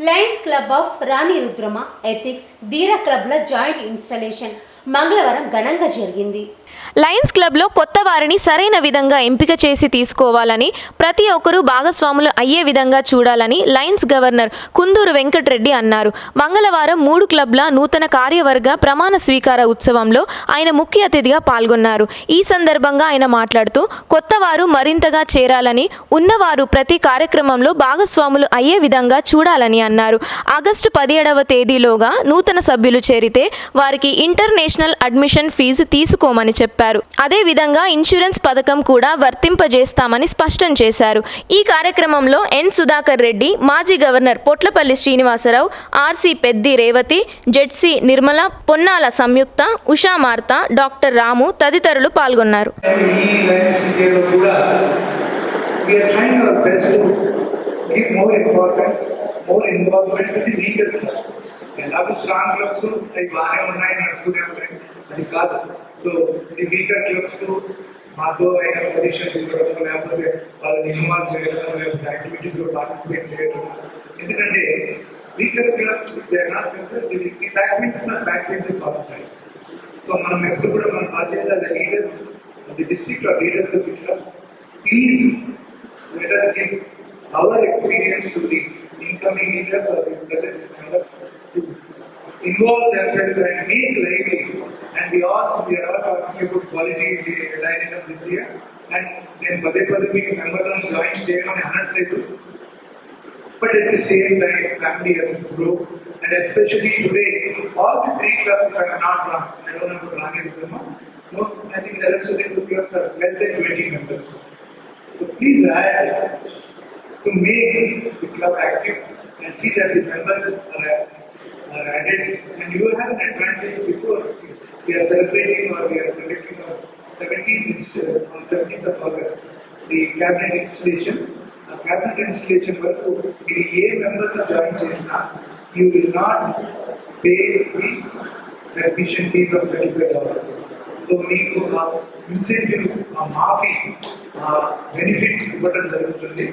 Lions club of Rani Rudrama ethics Dheera క్లబ్ల joint installation మంగళవారం ఘనంగా జరిగింది. లయన్స్ క్లబ్లో కొత్త వారిని సరైన విధంగా ఎంపిక చేసి తీసుకోవాలని ప్రతి ఒక్కరూ భాగస్వాములు అయ్యే విధంగా చూడాలని లయన్స్ గవర్నర్ కుందూరు వెంకటరెడ్డి అన్నారు. మంగళవారం మూడు క్లబ్ల నూతన కార్యవర్గ ప్రమాణ స్వీకార ఉత్సవంలో ఆయన ముఖ్య అతిథిగా పాల్గొన్నారు. ఈ సందర్భంగా ఆయన మాట్లాడుతూ కొత్త వారు మరింతగా చేరాలని ఉన్నవారు ప్రతి కార్యక్రమంలో భాగస్వాములు అయ్యే విధంగా చూడాలని అన్నారు. ఆగస్టు పదిహేడవ తేదీలోగా నూతన సభ్యులు చేరితే వారికి ఇంటర్నేషనల్ అడ్మిషన్ ఫీజు తీసుకోమని చెప్పారు. అదేవిధంగా ఇన్సూరెన్స్ పథకం కూడా వర్తింపజేస్తామని స్పష్టం చేశారు. ఈ కార్యక్రమంలో ఎన్ సుధాకర్ రెడ్డి మాజీ governor Potlapalli Srinivasarao RC Peddi Revathi ZC Nirmala Ponnala Samyuktha Usha Martha doctor Ramu తదితరులు పాల్గొన్నారు. ఉన్నాయి అది కాదు సో ది వీకర్ క్లబ్స్ మాతో ఆయన పొజిషన్స్ ఇవ్వడం లేకపోతే వాళ్ళని ఇన్వాల్వ్ చేయడం లేకపోతే యాక్టివిటీస్లో పార్టిసిపేట్ చేయడం ఎందుకంటే weaker clubs the back benches are back benches of so మనం ఎప్పుడు కూడా మన బాధ్యత leaders the district of leaders of ఇట్లా please let us give our experience to the incoming leaders or the present members to involve themselves and make lively. we all we are all talking about quality lining up this year. And then ಪದೇ ಪದೇ we remember on joint share on But at the same time, family has grown, And especially today, all the three clubs, are not wrong, I don't know if Rani is wrong, no, I think the rest of the two clubs are less than 20 members. So please add to make the club active and see that the members are, are added. And you will have an advantage before. we are celebrating or we are conducting our 17th, inst- on 17th of August, the cabinet installation. ఆ cabinet installation వరకు మీరు ఏ members join చేసినా you will not pay the admission fee of thirty five dollars so మీకు ఆ incentive ఆ మాఫీ ఆ benefit ఇవ్వడం జరుగుతుంది